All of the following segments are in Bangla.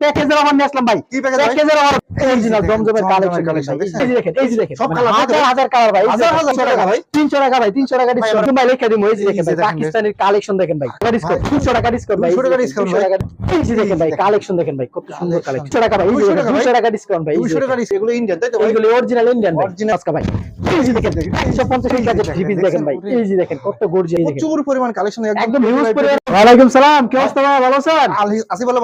প্যাকেজের অফার নিয়ে আসলাম ভাই কি প্যাকেজের অফার অরিজিনাল জমজমের কালেকশন এই যে দেখেন এই যে দেখেন সব কালার হাজার হাজার কালার ভাই হাজার হাজার টাকা ভাই 300 টাকা ভাই 300 টাকা ডিসকাউন্ট ভাই লেখা দিমু এই দেখেন ভাই পাকিস্তানের কালেকশন দেখেন ভাই 300 টাকা ডিসকাউন্ট ভাই 300 টাকা ডিসকাউন্ট এই যে দেখেন ভাই কালেকশন দেখেন ভাই কত সুন্দর কালেকশন 300 টাকা ভাই 200 টাকা ডিসকাউন্ট ভাই 200 টাকা এগুলো ইন্ডিয়ান তাই তো এগুলো অরিজিনাল ইন্ডিয়ান ভাই অরিজিনাল আজকে ভাই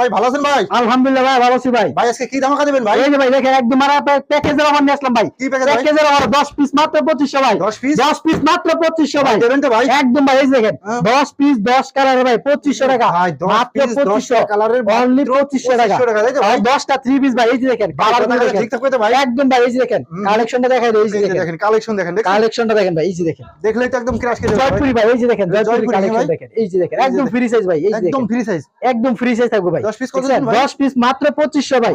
ভাই ভালো আছেন ভাই ভালো আলহামদুলিল্লাহ ভাই ভালো আছি ভাই ভাই আজকে কি ধামাকা দিবেন ভাই এই যে ভাই দেখেন একদম মারা প্যাকেজের অফার নিয়ে ভাই কি প্যাকেজের অফার 10 পিস মাত্র 2500 ভাই 10 পিস 10 পিস মাত্র 2500 ভাই দেবেন তো ভাই একদম ভাই এই দেখেন 10 পিস 10 কালারে ভাই 2500 টাকা ভাই 10 পিস 2500 কালারের অনলি 2500 টাকা ভাই 10টা 3 পিস ভাই এই যে দেখেন কালার ঠিক থাকবে তো ভাই একদম ভাই এই যে দেখেন কালেকশনটা দেখেন এই যে দেখেন কালেকশন দেখেন কালেকশনটা দেখেন ভাই এই যে দেখেন দেখলেই তো একদম ক্র্যাশ খেয়ে যাবে জয়পুরি ভাই এই যে দেখেন জয়পুরি কালেকশন দেখেন এই যে দেখেন একদম ফ্রি সাইজ ভাই এই যে একদম ফ্রি সাইজ একদম ফ্রি সাইজ থাকবে ভাই 10 পিস কত 10 পিস মাত্র পঁচিশশো ভাই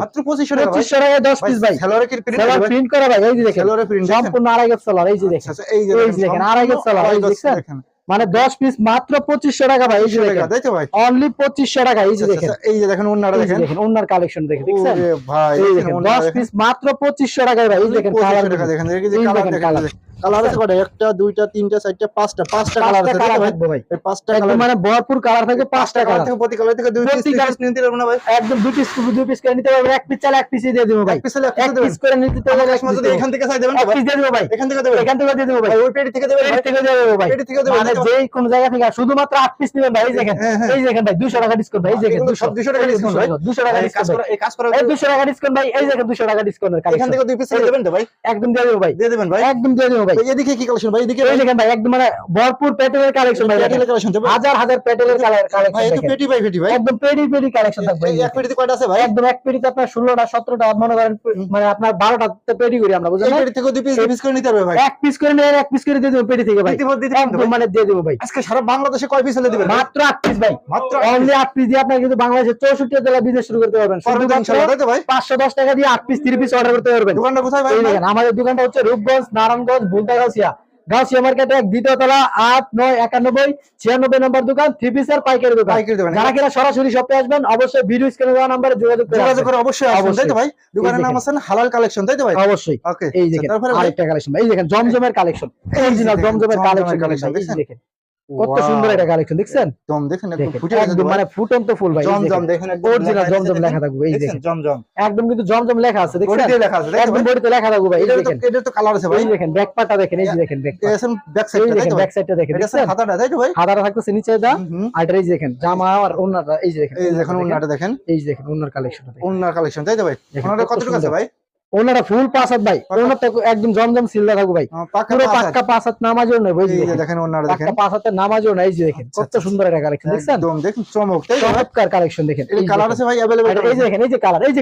পিস ভাই প্রিন্ট করা ভাই এই যে দেখেন সম্পূর্ণ আড়াই এই যে দেখেন এই যে দেখেন আড়াই মানে 10 পিস মাত্র পঁচিশশো টাকা ভাই এই যে দেখেন ভাই অনলি পঁচিশশো টাকা এই যে দেখেন এই যে দেখেন ওন্নাটা দেখেন অন্যার কালেকশন দেখে দেখছেন ওরে দশ পিস মাত্র পঁচিশশো টাকা ভাই এই দেখেন দেখেন দেখেন কালার দেখেন একটা দুইটা তিনটা চারটা পাঁচটা। মানে দুই পিস করে নিতে মানে কোন জায়গা থেকে শুধুমাত্র আট পিস নেবেন ভাই। এই দেখেন ভাই দুশো টাকা ডিসকাউন্ট ভাই। এই দেখেন দুশো টাকা ডিসকাউন্ট ভাই টাকা ডিসকাউন্ট এই টাকা ডিসকাউন্ট ভাই। এই দেখেন টাকা ডিসকাউন্ট এখান থেকে দুই পিস দিয়ে দেবেন তো ভাই? একদম দিয়ে দেবো ভাই। দিয়ে দেবেন ভাই? একদম দিয়ে দেবো ভাই। ভরপুর একদম এক মানে আপনার দিয়ে ভাই। আজকে সারা বাংলাদেশে কয় হলে মাত্র পিস ভাই। মাত্র পিস দিয়ে কিন্তু জেলা বিজনেস শুরু করতে পারবেন। পাঁচশো দশ টাকা দিয়ে আট পিস 3 পিস অর্ডার করতে পারবেন। দোকানটা কোথায় আমাদের দোকানটা হচ্ছে রূপগঞ্জ নারায়ণগঞ্জ ভুলতা গাছিয়া গাছিয়া মার্কেট এক দ্বিতীয় তলা আট নয় একানব্বই ছিয়ানব্বই নম্বর দোকান থ্রি পিসের পাইকারি দোকান। যারা কিনা সরাসরি সপ্তাহে আসবেন অবশ্যই ভিডিও স্ক্রিনে দেওয়া নম্বরে যোগাযোগ করে যোগাযোগ করে অবশ্যই আসবেন তাই তো ভাই? দোকানের নাম আছেন হালাল কালেকশন তাই তো ভাই? অবশ্যই। ওকে এই আচ্ছা, দেখেন আরেকটা কালেকশন ভাই এই দেখেন জমজমের কালেকশন অরিজিনাল জমজমের কালেকশন কালেকশন দেখেন। কত সুন্দর দেখছেন? ফুল একদম কিন্তু জমজম লেখা আছে তো কালার আছে দেখেন দেখেন দেখেন ব্যাক ব্যাক দেখেন তাই তো? দা এই দেখেন জামা আর এই যে দেখেন এই দেখেন কালেকশন তাই তো ভাই? কত টাকা ভাই? ওনারা ফুল পাঁচ একদম ভাই সুন্দর কালার এই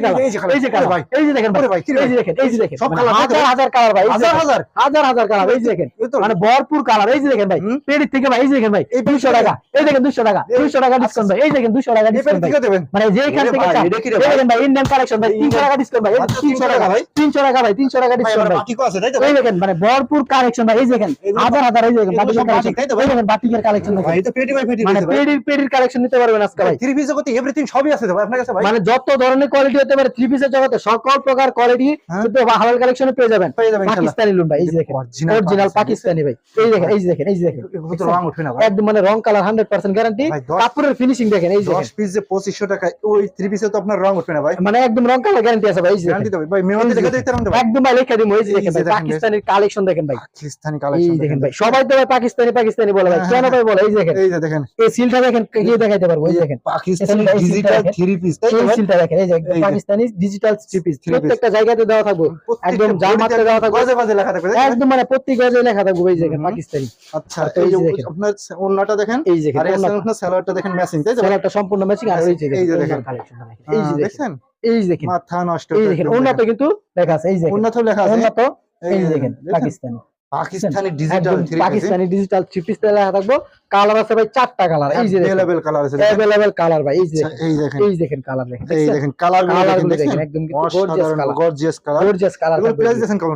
যে দেখেন ভাই ভাই এই যে দেখেন হাজার হাজার ভাই হাজার হাজার কালার এই যে মানে ভরপুর কালার এই যে দেখেন ভাই থেকে ভাই এই যে দেখেন ভাই 200 টাকা এই দেখেন দুশো টাকা দুশো টাকা ডিসকাউন্ট ভাই এই দেখেন দুশো টাকা ডিসকাউন্ট ভাই মানে যেখান থেকে ভাই ইন্ডিয়ান কালেকশন ভাই 300 টাকা ডিসকাউন্ট ভাই 300 টাকা ভাই মানে, মানে, মানে যত ধরনের কোয়ালিটি হতে পারে থ্রি পিসের জগতে সকল প্রকার কোয়ালিটি হালাল কালেকশন পেয়ে যাবেন। পাকিস্তানি লুন ভাই দেখেন অরিজিনাল পাকিস্তানি। ভাই। এই দেখেন এই দেখেন এই দেখেন। একদম মানে রং কালার 100% গ্যারান্টি কাপড়ের ফিনিশিং দেখেন এই পিস যে পঁচিশশো টাকা ওই থ্রি পিসে তো আপনার রং উঠবে না ভাই। মানে একদম রং কালার গ্যারান্টি আছে ভাই ভাই জায়গাতে দেওয়া একদম দেওয়া থাকবে একদম মানে প্রত্যেক গজে লেখা থাকবে আচ্ছা দেখেন এই দেখেন সম্পূর্ণ ম্যাচিং আর দেখেন এই যে দেখেন এই দেখেন মাথা নষ্ট এই দেখেন উন্নত কিন্তু লেখা আছে এই দেখেন। উন্নত লেখা আছে। উন্নত এই দেখেন Pakistani. Pakistani digital Pakistani digital colour আছে ভাই চারটা কালার এই যে কালার আছে। কালার ভাই এই যে এই দেখেন। কালার এই দেখেন কালারগুলো দেখেন একদম gorgeous colour gorgeous colour gorgeous colour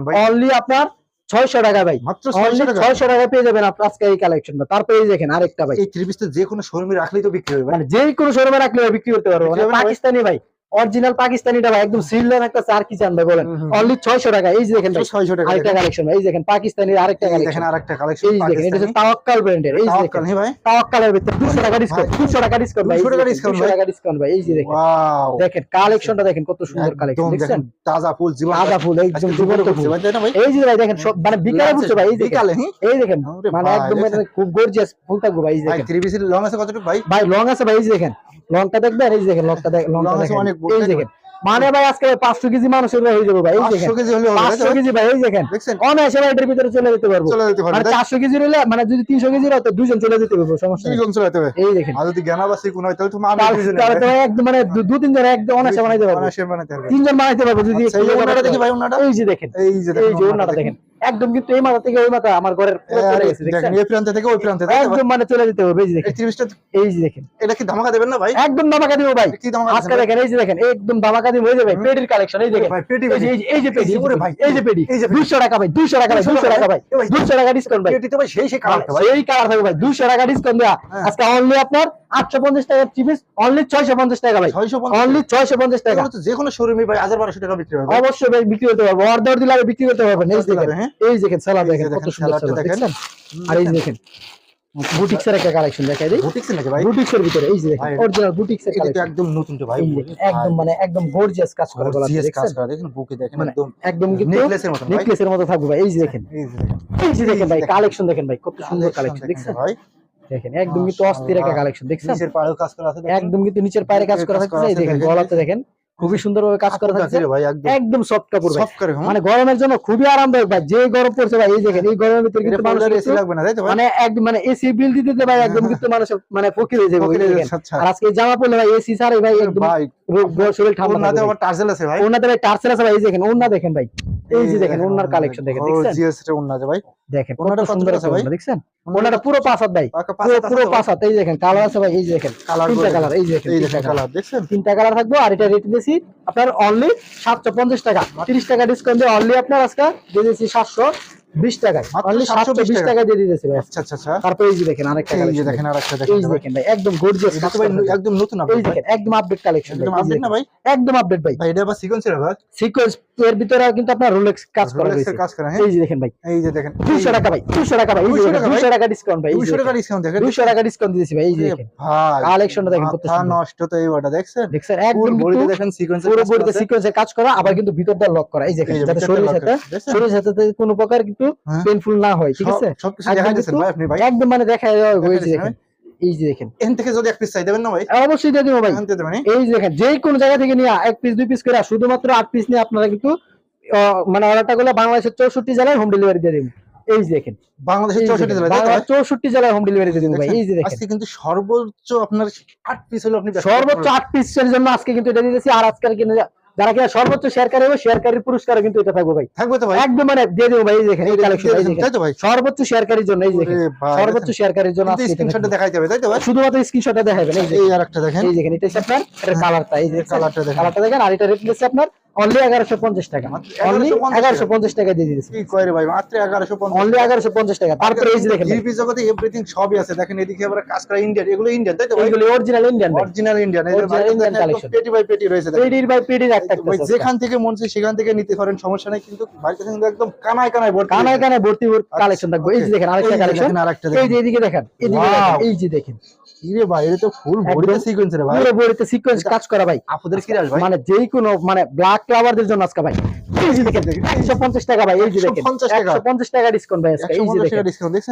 ভাই? অনলি আপনার 600 টাকা ভাই। মাত্র 600 টাকা। 600 টাকা পেয়ে যাবেন আপনার আজকে এই কালেকশনটা তারপর এই দেখেন আরেকটা ভাই। এই থ্রি পিসটা যে কোনো শোরুমে রাখলেই তো বিক্রি হবে মানে যে কোনো শোরুমে রাখলে বিক্রি করতে পারব। মানে পাকিস্তানি ভাই। অরিজিনাল পাকিস্তানিটা ভাই একদম সিললেন একটা চার কি চান ভাই বলেন। অনলি ছয়শো টাকা এই যে দেখেন ভাই ছয়শো টাকা আরেকটা কালেকশন এই দেখেন পাকিস্তানির আরেকটা কালেকশন দেখেন আরেকটা কালেকশন এই দেখেন এটা হচ্ছে তাওয়াক্কাল ব্র্যান্ডের এই দেখেন ভাই তাওয়াক্কালের ভিতরে 200 টাকা ডিসকাউন্ট 200 টাকা ডিসকাউন্ট ভাই 200 টাকা discount 200 টাকা ডিসকাউন্ট ভাই এই যে দেখেন ওয়াও দেখেন কালেকশনটা দেখেন কত সুন্দর কালেকশন দেখছেন দেখেন তাজা ফুল জীবন তাজা ফুল একদম জীবন্ত ফুল ভাই এই যে ভাই দেখেন সব মানে বিকালে বুঝছ ভাই এই দেখেন বিকালে হ্যাঁ এই দেখেন মানে একদম দেখেন। মানে খুব গর্জিয়াস ফুল থাকব ভাই এই যে ভাই দেখেন থ্রি পিসের লং আছে কতটুকু ভাই ভাই লং আছে ভাই এই যে দেখেন লংটা দেখবেন এই দেখেন লংটা দেখ লংটা দেখেন অনেক এই দেখেন। মানে ভাই আজকে পাঁচশো কেজি মানুষের হয়ে যাবে ভাই এই দেখেন। 500 কেজি হলে হবে তাই তো? পাঁচশো কেজি ভাই এই দেখেন। অনায়াসে ভাই এটার ভিতরে চলে যেতে পারব। চলে যেতে পারবে মানে চারশো কেজি হলে মানে যদি তিনশো কেজি হয় তো দুজন চলে যেতে পারব সমস্যা চলে যেতে এই দেখেন। আর যদি হয় তাহলে আমি একদম মানে দু- তিনজন একদম অনায়াসে বানাইতে পারব। অনায়াসে বানাইতে পারবে তিনজন বানাইতে পারব যদি আচ্ছা, এই ওনাটা দেখি ভাই ওনাটা এই যে দেখেন। এই যে এই যে ওনাটা দেখেন। একদম কিন্তু এই মাথা থেকে ওই মাথা আমার ঘরের এই প্রান্ত থেকে ওই প্রান্তে? একদম মানে চলে যেতে হবে এই যে দেখেন। ত্রিশটা এই যে দেখেন। এটা কি ধামাকা দেবেন না ভাই? একদম দামাকা দিব ভাই। কি ধামাকা আজকে দেখেন এই যে দেখেন একদম দামাকা দিব হয়ে যাবে পেডির কালেকশন এই দেখেন। ভাই পেটি এই যে- পেডি ওরে ভাই, এই যে পেডি এই 200 টাকা ভাই 200 টাকা ভাই 200 টাকা ভাই এ 200 টাকা ডিসকাউন্ট ভাই। তো ভাই সেই সেই কালারটা ভাই এই কালার থাকবে ভাই 200 টাকা ডিসকাউন্ট দেয়া। হ্যাঁ। আজকে অনলি আপনার 850 টাকা চিপিস অনলি 650 টাকা ভাই। 650 অনলি 650 টাকা। তো যে কোনো শোরুমে ভাই 1200 টাকা বিক্রি হবে। অবশ্যই ভাই বিক্রি করতে পারব অর্ডার দিলে বিক্রি করতে পারবেন এই দেখেন। হ্যাঁ। এই যে দেখেন যে দেখেন কত সুন্দর দেখেন। আর এই দেখেন বুটিক্স এর একটা কালেকশন দেখাই দিই। বুটিক্স নাকি ভাই? বুটিক্স এর ভিতরে এই যে দেখেন অরিজিনাল বুটিক্স এর এটা তো কালেকশন একদম নতুন তো ভাই দেখেন, একদম মানে একদম গর্জিয়াস কাজ করা গলা জিএস কাজ করা দেখেন বুকে দেখেন মানে একদম একদম নেকলেসের ভাই। নেকলেসের মতো থাকবে ভাই এই যে দেখেন। এই যে দেখেন। দেখেন ভাই কালেকশন দেখেন। ভাই কত সুন্দর কালেকশন দেখেন দেখছেন? ভাই। দেখেন একদম কিন্তু অস্থির একটা কালেকশন দেখছেন? নিচের কাজ করা আছে একদম কিন্তু নিচের পায়ে কাজ করা আছে, দেখেন দেখেন। গলাতে দেখেন। খুবই সুন্দরভাবে কাজ করা থাকছে। একদম। সফট কাপড়। মানে গরমের জন্য খুবই আরামদায়ক ভাই। যে গরম পড়ছে ভাই এই দেখেন এই গরমের ভিতরে কিন্তু মানুষ পড়লে এসি লাগবে না তাই তো মানে একদম মানে এসি বিল দিতে দিতে ভাই একদম কিন্তু মানুষ মানে ফকির হয়ে যাবে। আচ্ছা। আর আজকে জামা পরলে ভাই এসি ছাড়ে ভাই একদম শরীর ঠান্ডা থাকবে আবার টার্সেল আছে ভাই? ওনাতে ভাই টার্সেল আছে ভাই এই দেখেন ওন্না দেখেন ভাই। এই যে দেখেন ওনার কালেকশন দেখেন দেখছেন? জিএস টা ওনাতে ভাই। দেখেন ওনাটা সুন্দর আছে ভাই? দেখছেন? ওনাটা পুরো পাঁচ ভাই। পুরো পাঁচ পুরো পাঁচ হাত এই দেখেন কালার আছে ভাই এই দেখেন কালার তিনটা কালার এই দেখেন তিনটা কালার কালার দেখছেন? তিনটা কালার থাকবে আর এটা রেট দিয়েছি আপনার অনলি সাতশো পঞ্চাশ টাকা। তিরিশ টাকা ডিসকাউন্ট দিয়ে অনলি আপনার আজকে দিয়ে দিয়েছি সাতশো। বিশ টাকায় মাত্র 720 টাকা। টাকা দিয়ে দিয়েছি ভাই আচ্ছা আচ্ছা আচ্ছা তারপরে এই যে দেখেন আরেকটা এই যে দেখেন আরেকটা দেখেন যে দেখেন ভাই একদম গর্জিয়াস এটা ভাই একদম নতুন আপডেট দেখেন একদম আপডেট কালেকশন একদম আপডেট না ভাই একদম আপডেট ভাই ভাই এটা আবার সিকোয়েন্সের ভাই সিকোয়েন্স এর ভিতরে কিন্তু আপনার রোলেক্স কাজ করা রোলেক্সের কাজ করা হ্যাঁ এই যে দেখেন ভাই এই যে দেখেন দুশো টাকা ভাই দুশো টাকা ভাই এই যে 200 টাকা ভাই? 200 টাকা ডিসকাউন্ট ভাই 200 টাকা ডিসকাউন্ট দেখেন 200 টাকা ডিসকাউন্ট দিয়েছি ভাই এই যে দেখেন ভাই কালেকশনটা দেখেন কত সুন্দর নষ্ট তো এই ওটা দেখছেন দেখছেন একদম বডিতে কিন্তু দেখেন সিকোয়েন্সের পুরো বডিতে করা কাজ করা আবার কিন্তু ভিতরটা লক করা এই দেখেন যাতে শরীরের সাথে শরীরের সাথে কোনো প্রকার কিন্তু হ্যাঁ। পেইনফুল না হয় ঠিক আছে? একদম মানে দেখা যায় ওই দেখেন। এই যে দেখেন। এখান থেকে যদি এক পিস চাই দেবেন না ভাই? অবশ্যই দিয়ে দেবো ভাই। এখান থেকে দেবেন হ্যাঁ? এই যে দেখেন যে কোনো জায়গা থেকে নিয়ে এক পিস দুই পিস করে শুধুমাত্র আট পিস নিয়ে আপনারা কিন্তু মানে অর্ডারটা করলে বাংলাদেশের চৌষট্টি জেলায় হোম ডেলিভারি দিয়ে দেবো। এই যে দেখেন। বাংলাদেশের চৌষট্টি জেলায় জেলায় হোম ডেলিভারি দিয়ে দেবো ভাই। এই যে দেখেন। আজকে কিন্তু সর্বোচ্চ আপনার আট পিস হলো আপনি সর্বোচ্চ আট পিসের জন্য আজকে কিন্তু এটা দিতেছি আর আজকাল কিন্তু যারা কি সর্বোচ্চ শেয়ারকারী হবে শেয়ারকারীর পুরস্কার কিন্তু এটা থাকবে ভাই। থাকবে তো ভাই। একদম মানে দিয়ে দেবো ভাই দেখেন এই কালেকশন তাই তো ভাই? সর্বোচ্চ শেয়ারকারীর জন্য এই যে দেখেন। সর্বোচ্চ শেয়ার কারির জন্য আজকে স্ক্রিনশটটা দেখাই যাবে তাই তো ভাই? শুধুমাত্র স্ক্রিনশটটা দেখাবেন এই যে এই আর একটা দেখেন। এই দেখেন এটা হচ্ছে আপনার এটার কালারটা এই যে কালারটা দেখেন কালারটা দেখেন। আর এটা রেট হচ্ছে আপনার অনলি টাকা। অনলি 1150 টাকা। দিয়ে দিয়েছি কি কয় ভাই মাত্র এগারোশো অনলি এগারোশো পঞ্চাশ টাকা। তারপরে এই যে দেখেন জিপি জগতে এভরিথিং সবই আছে। দেখেন এদিকে আবার কাজ করা ইন্ডিয়ান এগুলো ইন্ডিয়ান তাই তো ভাই? Original Indian original Indian Original Indian collection। পেটি বাই পেটি রয়েছে দেখেন। বাই পেডির একটা ভাই যেখান থেকে মন সেখান থেকে নিতে পারেন সমস্যা নাই কিন্তু ভাই কাছে কিন্তু একদম কানায় কানায় ভর্তি কানায় কানায় ভর্তি কালেকশন থাকবে। এই যে দেখেন আরেকটা কালেকশন আরেকটা এই যে এদিকে দেখেন এদিকে এই যে দেখেন। ইরে ভাই এটা তো ফুল বডিতে সিকোয়েন্স রে ভাই। পুরো বডিতে সিকোয়েন্স কাজ করা ভাই। আপুদের কি ভাই? মানে যেই কোনো মানে ব্ল্যাক ক্লাবারদের জন্য আজকে ভাই। এই যে দেখেন একশো পঞ্চাশ টাকা ভাই এই যে দেখেন। একশো পঞ্চাশ টাকা। ডিসকাউন্ট ভাই আজকে এই যে দেখেন।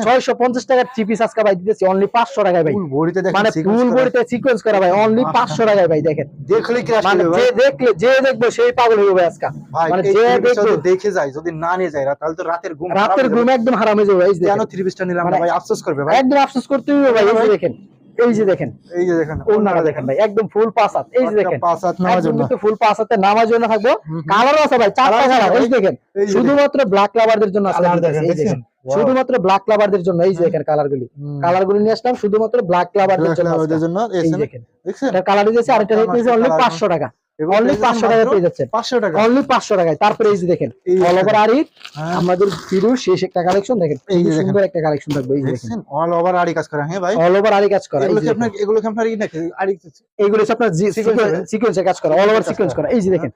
ছয়শো পঞ্চাশ টাকার চিপিস আজকে ভাই দিতেছি অনলি পাঁচশো টাকায় ভাই। দেখেন মানে ফুল বডিতে সিকোয়েন্স করা ভাই অনলি। পাঁচশো টাকায় ভাই দেখেন। দেখলে কি মানে যে দেখলে যে দেখবে সেই পাগল হইবে ভাই আজকে। মানে যে দেখবে দেখে যায় যদি না নিয়ে যায় তাহলে তো রাতের ঘুম রাতের ঘুম একদম হারাম হয়ে যাবে ভাই কেন থ্রি পিসটা নিলাম না মানে- ভাই? আফসোস করবে ভাই। একদম আফসোস করতে হবে ভাই এই যে দেখেন। এই যে দেখেন এই যে দেখেন ওনারা দেখেন ভাই একদম ফুল পাঁচ হাত এই যে দেখেন পাঁচ হাত জন্য কিন্তু ফুল পাঁচ হাতে নামার জন্য থাকব। কালারও আছে ভাই চারটা কালার এই দেখেন শুধুমাত্র ব্ল্যাক লাভারদের জন্য আছে দেখেন, এই দেখেন শুধুমাত্র ব্ল্যাক লাভারদের জন্য এই যে দেখেন কালার গুলি কালার গুলি নিয়ে আসলাম শুধুমাত্র ব্ল্যাক লাভারদের জন্য এই দেখেন দেখছেন? কালার দিয়েছে আরেকটা দিয়েছে অনলি colour পাঁচশো টাকা। এগুলো অনলি পেয়ে পাঁচশো যাচ্ছেন টাকা পেয়ে যাচ্ছেন। 500 টাকা। অনলি পাঁচশো টাকায়। তারপরে এই যে দেখেন অল ওভার আরি হ্যাঁ, আমাদের ফিরু শেষ একটা কালেকশন দেখেন এই যে খুবই দেখেন। সুন্দর একটা কালেকশন থাকবে এই দেখেন। অল ওভার আড়ি কাজ করা হ্যাঁ ভাই? অল ওভার আরি কাজ করা এগুলো কি আপনার এগুলো কি আপনার ই নাকি? আড়ি এইগুলো হচ্ছে আপনার সিকোয়েন্সে কাজ করা অল ওভার সিকোয়েন্স করা। করা এই যে দেখেন।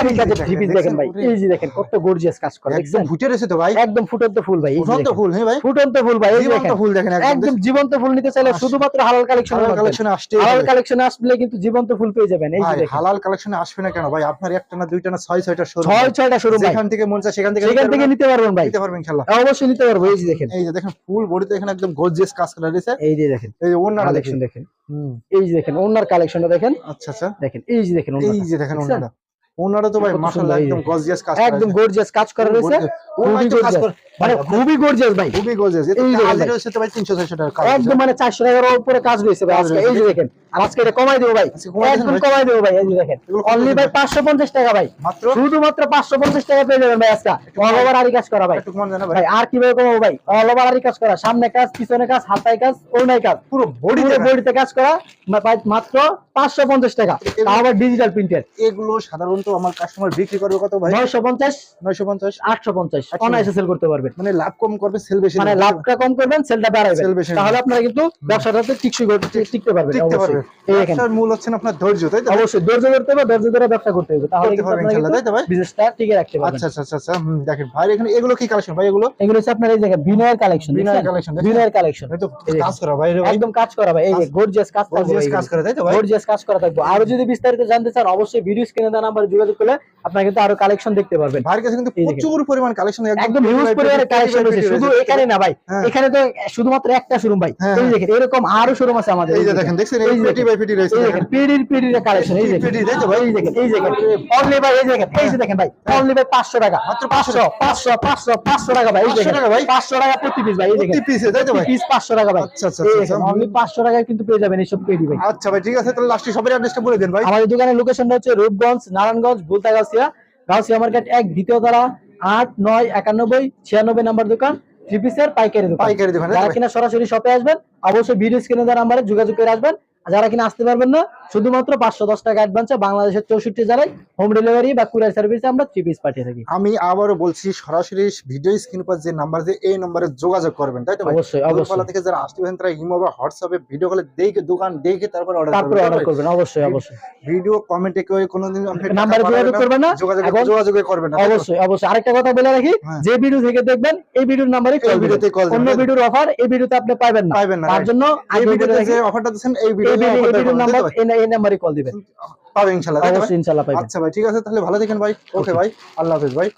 আরি কাজের দেখেন, থ্রি পিস দেখছেন দেখেন ভাই এই যে দেখেন কত গর্জিয়াস কাজ করা একদম ফুটে রয়েছে তো ভাই। একদম ফুটন্ত ফুল ভাই ফুটন্ত ফুল হ্যাঁ ভাই? ফুটন্ত ফুল ভাই এই জীবন্ত দেখেন। ফুল দেখেন একদম। একদম জীবন্ত ফুল নিতে চাইলে শুধুমাত্র হালাল কালেকশন হালাল কালেকশনে আসতে হালাল কালেকশনে আসলে কিন্তু জীবন্ত ফুল পেয়ে যাবেন এই যে দেখেন। হালাল কালেকশনে আসবে না কেন? ভাই আপনার একটা না দুইটা না ছয় ছয়টা শোরুম ছয় ছয়টা শোরুম এখান থেকে মন চায় সেখান থেকে সেখান থেকে নিতে পারবেন ভাই। নিতে পারবেন ইনশাআল্লাহ অবশ্যই নিতে পারব এই যে দেখেন। এই যে দেখেন ফুল বডিতে এখানে একদম গর্জিয়াস কাজ করা রয়েছে। এই যে দেখেন। এই যে ওনার কালেকশন দেখেন। এই যে দেখেন ওনার কালেকশনটা দেখেন। আচ্ছা আচ্ছা। দেখেন এই যে দেখেন এই যে দেখেন দেখছেন? ওন্নাটা তো ভাই মাশাআল্লাহ একদম গর্জিয়াস কাজ একদম গর্জিয়াস কাজ করা রয়েছে। gorgeous। করে মানে খুবই গর্জিয়াস ভাই। খুবই গর্জিয়াস এই যে ভাই। তো ভাই 300 400 টাকা কাজ একদম মানে চারশো টাকার উপরে কাজ রয়েছে ভাই আজকে। এই যে দেখেন। আর আজকে এটা কমাই দেবো ভাই। দিয়েছেন একদম কমাই দেবো ভাই। এই যে দেখেন। অনলি ভাই পাঁচশো পঞ্চাশ টাকা ভাই। মাত্র? শুধুমাত্র পাঁচশো পঞ্চাশ টাকা পেয়ে যাবেন ভাই আজকে। অল ওভার আরি কাজ করা ভাই। একটু কমান জানা ভাই। আর কীভাবে কমাবো ভাই? অল ওভার আরি কাজ করা। সামনে কাজ পিছনে কাজ হাতায় কাজ ওনাই কাজ। পুরো বডি পুরো বডিতে কাজ করা। মাত্র পাঁচশো পঞ্চাশ টাকা। তাও আবার ডিজিটাল প্রিন্টের এগুলো সাধারণত আমার কাস্টমার বিক্রি করবে কত ভাই? নয়শো পঞ্চাশ। 950 আটশো পঞ্চাশ। 850 অনায়াসে সেল করতে পারবেন। মানে লাভ কম করবে সেল বেশি মানে লাভটা কম করবেন সেলটা বাড়াবেন। তাহলে আপনারা কিন্তু ব্যবসাটাতে টিকসই করতে টিকতে পারবেন অবশ্যই। দেখেন। ব্যবসার মূল হচ্ছে আপনার ধৈর্য তাই তো অবশ্যই ধৈর্য ধরতে হবে ধৈর্য ধরে ব্যবসা করতে হবে। তাহলে কিন্তু আপনারা ইনশাআল্লাহ, তাই তো ভাই? বিজনেসটা টিকে রাখতে পারবেন। আচ্ছা আচ্ছা আচ্ছা আচ্ছা দেখেন ভাই এখানে এগুলো কি কালেকশন ভাই এগুলো? এগুলো হচ্ছে আপনার এই জায়গায় বিনয়ের কালেকশন বিনয়ের দেখছেন? বিনয়ের কালেকশন এই তো কাজ করা ভাই একদম কাজ করা ভাই। এই যে গর্জিয়াস কাজ থাকবে গর্জিয়াস কাজ করা তাই তো ভাই? গর্জিয়াস কাজ করা থাকবে আরও যদি বিস্তারিত জানতে চান অবশ্যই ভিডিও স্ক্রিনে দেওয়া নাম্বারে যোগাযোগ করলে আপনারা কিন্তু আরও কালেকশন দেখতে পারবেন ভাইয়ের কাছে কিন্তু প্রচুর পরিমাণ কালেকশন একদম হিউজ পরিমাণে কালেকশন রয়েছে শুধু এখানে না ভাই হ্যাঁ। এখানে তো শুধুমাত্র একটা শোরুম ভাই হ্যাঁ, এই হ্যাঁ। দেখেন এরকম আরও শোরুম আছে আমাদের এই যে দেখেন দেখছেন এই এই পেটি বাই পেটি রয়েছে এই দেখেন দেখেন পিডির পিডির কালেকশন এই দেখেন তো ভাই? এই দেখেন এই দেখেন অনলি ভাই এই দেখেন এই যে দেখেন ভাই অনলি ভাই 500 টাকা মাত্র মাত্র 500 500 500 500 টাকা ভাই এই 500 দেখেন টাকা ভাই? 500 টাকা প্রতি পিস ভাই এই দেখেন প্রতি পিসে তাই তো ভাই পিস 500 টাকা ভাই আচ্ছা আচ্ছা এই আচ্ছা অনলি 500 টাকায় কিন্তু পেয়ে যাবেন এইসব পেডি ভাই আচ্ছা ভাই ঠিক আছে তাহলে লাস্টে সবার অ্যাড্রেসটা বলে দেন ভাই আমাদের দোকানের লোকেশনটা হচ্ছে রূপগঞ্জ নারায়ণগঞ্জ বুলতা গাছিয়া গাছিয়া মার্কেট এক দ্বিতীয় তারা আট নয় একানব্বই ছিয়ানব্বই নাম্বার দোকান থ্রি পিসের পাইকারি দোকান। পাইকারি দোকান যারা কিনা সরাসরি শপে আসবেন অবশ্যই ভিডিও স্ক্রিনে দেওয়ার নাম্বারে যোগাযোগ করে আসবেন। যারা কিনা আসতে পারবেন না শুধুমাত্র পাঁচশো দশ টাকা অ্যাডভান্সে বাংলাদেশের চৌষট্টি জেলায় হোম ডেলিভারি বা কুরিয়ার সার্ভিসে আমরা থ্রি পিস পাঠিয়ে থাকি। আমি আবারও বলছি সরাসরি ভিডিও স্ক্রিন পর যে নাম্বার যে এই নম্বরে যোগাযোগ করবেন তাই তো অবশ্যই অবশ্যই। থেকে যারা আসতে পারেন তারা ইমো বা হোয়াটসঅ্যাপে ভিডিও কলে দেখে দোকান দেখে তারপর অর্ডার তারপরে অর্ডার করবেন অবশ্যই অবশ্যই। ভিডিও কমেন্টে কেউ কোনোদিন নাম্বারে যোগাযোগ করবেন না যোগাযোগ যোগাযোগ করবেন না অবশ্যই অবশ্যই। আরেকটা কথা বলে রাখি হ্যাঁ। যে ভিডিও থেকে দেখবেন এই ভিডিওর নাম্বারে কল ভিডিওতে কল অন্য ভিডিওর অফার এই ভিডিওতে আপনি পাবেন না। পাবেন না তার জন্য এই ভিডিওতে যে অফারটা দিচ্ছেন এই ভিডিও- এই নাম্বার এই- নাম্বারে কল দিবেন। পাবে ইনশাআল্লাহ তাই ভাই? অবশ্যই ইনশাল্লাহ পাবেন আচ্ছা ভাই ঠিক আছে তাহলে ভালো দেখেন ভাই। ওকে ভাই আল্লাহ হাফেজ ভাই।